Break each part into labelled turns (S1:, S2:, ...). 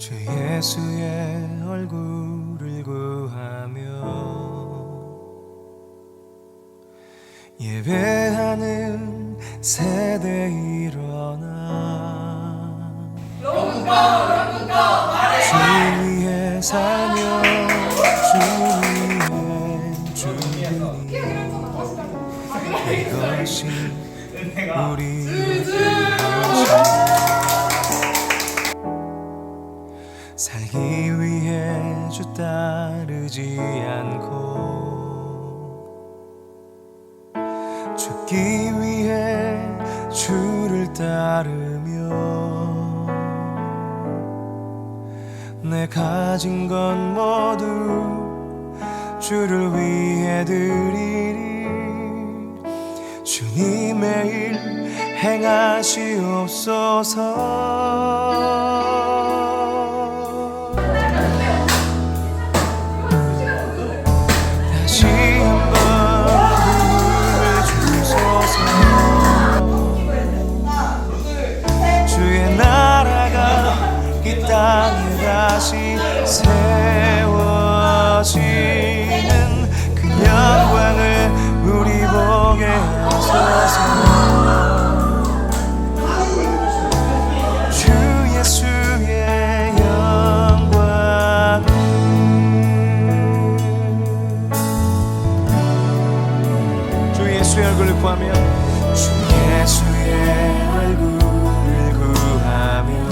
S1: 주 예수의 얼굴을 구하며 예배하는 세대 일어나 주 위에 살며 주 위에 죽으니 이것이 우리 따르지 않고 죽기 위해 주를 따르며 내 가진 건 모두 주를 위해 드리리. 주님의 일 행하시옵소서 세워지는 그 영광을 우리 보게 하소서. 주 예수의 영광을 주 예수의 얼굴을 구하며 주 예수의 얼굴을 구하며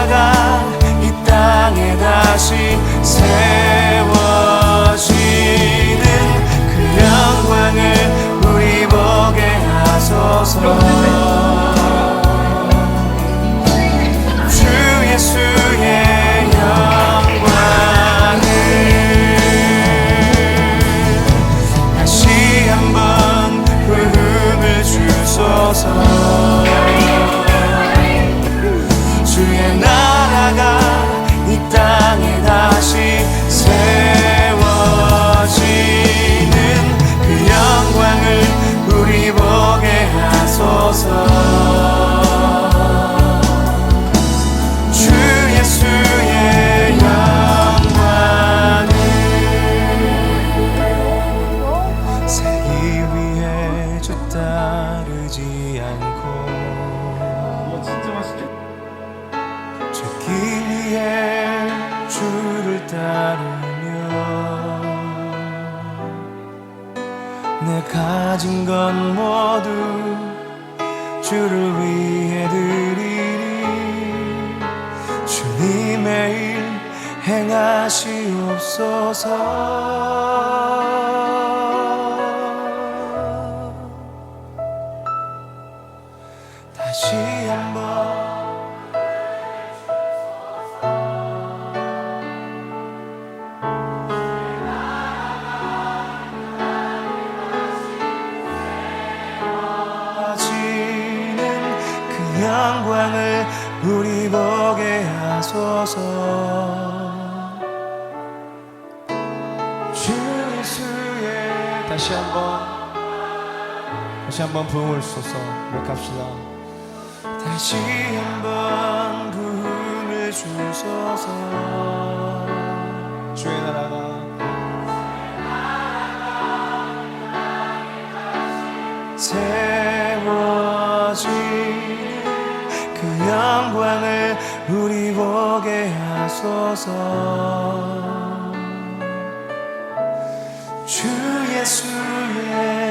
S1: 나라가 이 땅에 다시 세워지는 그 영광을 우리 보게 하소서 내 가진 건 모두 주를 위해 드리리. 주님의 일 행하시옵소서. 다시 우리 보게 하소서 주 예수의
S2: 다시 한번 다시 한번 부흥을 쏘서 고백합시다.
S1: 다시 한번 부흥을 주소서
S2: 주의 나라가
S1: 세워지 우리 보게 하소서. 주 예수의